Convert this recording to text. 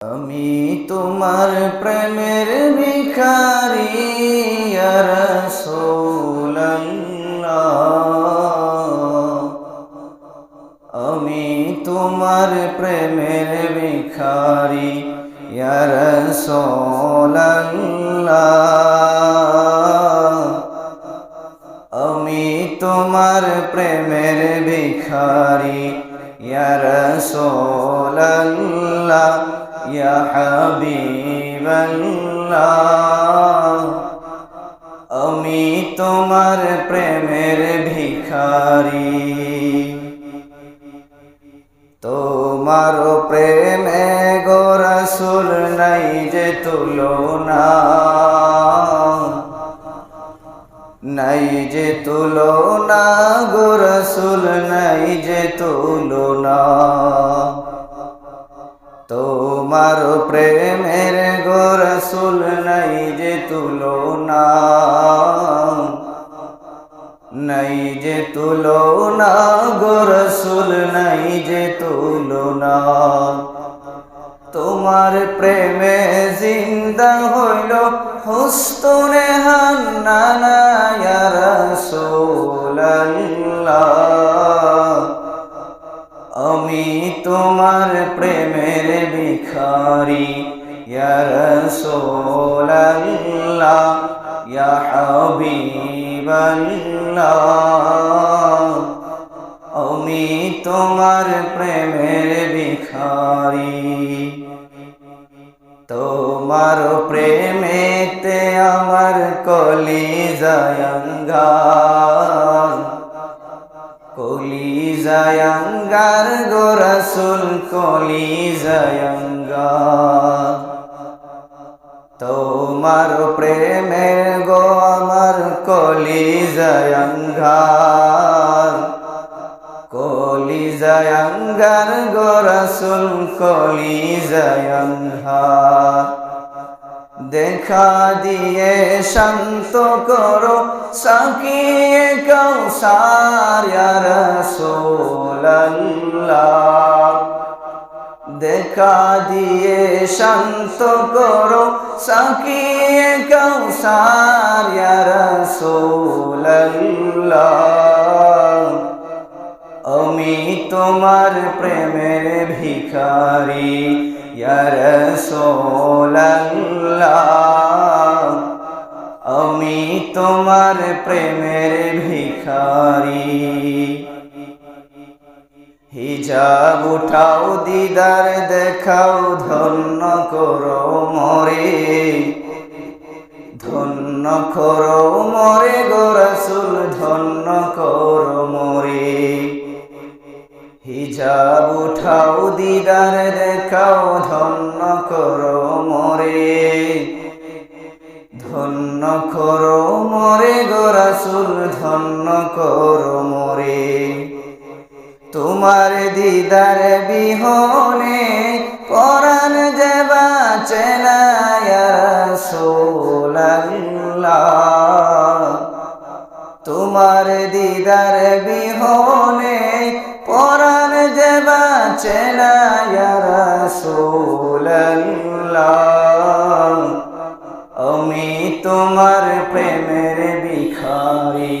আমি তোমার প্রেমের ভিখারি আমি তোমার প্রেমের ভিখারি আমি তোমার প্রেমের ভিখারি ইয়া রাসূলুল্লাহ ইয়া হাবিবাল্লাহ আমি তোমার প্রেমের ভিখারি। তোমার প্রেমে গো রাসূল নাই যে তুলনা। নাই যে তুলনা গো রসুল নাই যে তুলনা। তোমার প্রেমের গো রসুল নাই যে তুলনা। নাই যে তুলনা গো রসুল নাই যে তুলনা। তোমার প্রেমে জিন্দা হইল হুস্তুনে হান্নানা ইয়া রাসূলুল্লাহ। আমি তোমার প্রেমের ভিখারি ইয়া রাসূলুল্লাহ ইয়া হাবিবাল্লাহ আমি তোমার প্রেমের ভিখারি। তোমার প্রেমেতে আমার কলি জায়ঙ্গার কলি জায়ঙ্গার গো রসুল কলি জায়ঙ্গার তোমার প্রেমের গো আমার কলি জায়ঙ্গার কলি জায়ঙ্গার গো রসুল কলি জায়ঙ্গার দেখা দিয়ে শান্ত করো, সাকিয়ে কৌসার রাসূলুল্লাহ। দেখা দিয়ে শান্ত করো সাকিয়ে কৌসার আমি তোমার প্রেমের ভিখারি আমি তোমার প্রেমের ভিখারি। হিজাব উঠাও দিদার, দেখাও ধন্য করো মরে। ধন্য করো মরে গো রাসূল, ধন্য করো মরে। হিজাব উঠাও দিদার, দেখাও ধন্য করো মরে। ধন্য করো মরে গো রাসূল, ধন্য করো মরে। তোমার দিদার বিহনে পরাণ যে বাঁচে না ইয়া রাসূলুল্লাহ। তোমার দিদার বিহনে পরাণ যে বাঁচে না ইয়া রাসূলুল্লাহ। আমি তোমার প্রেমের ভিখারি।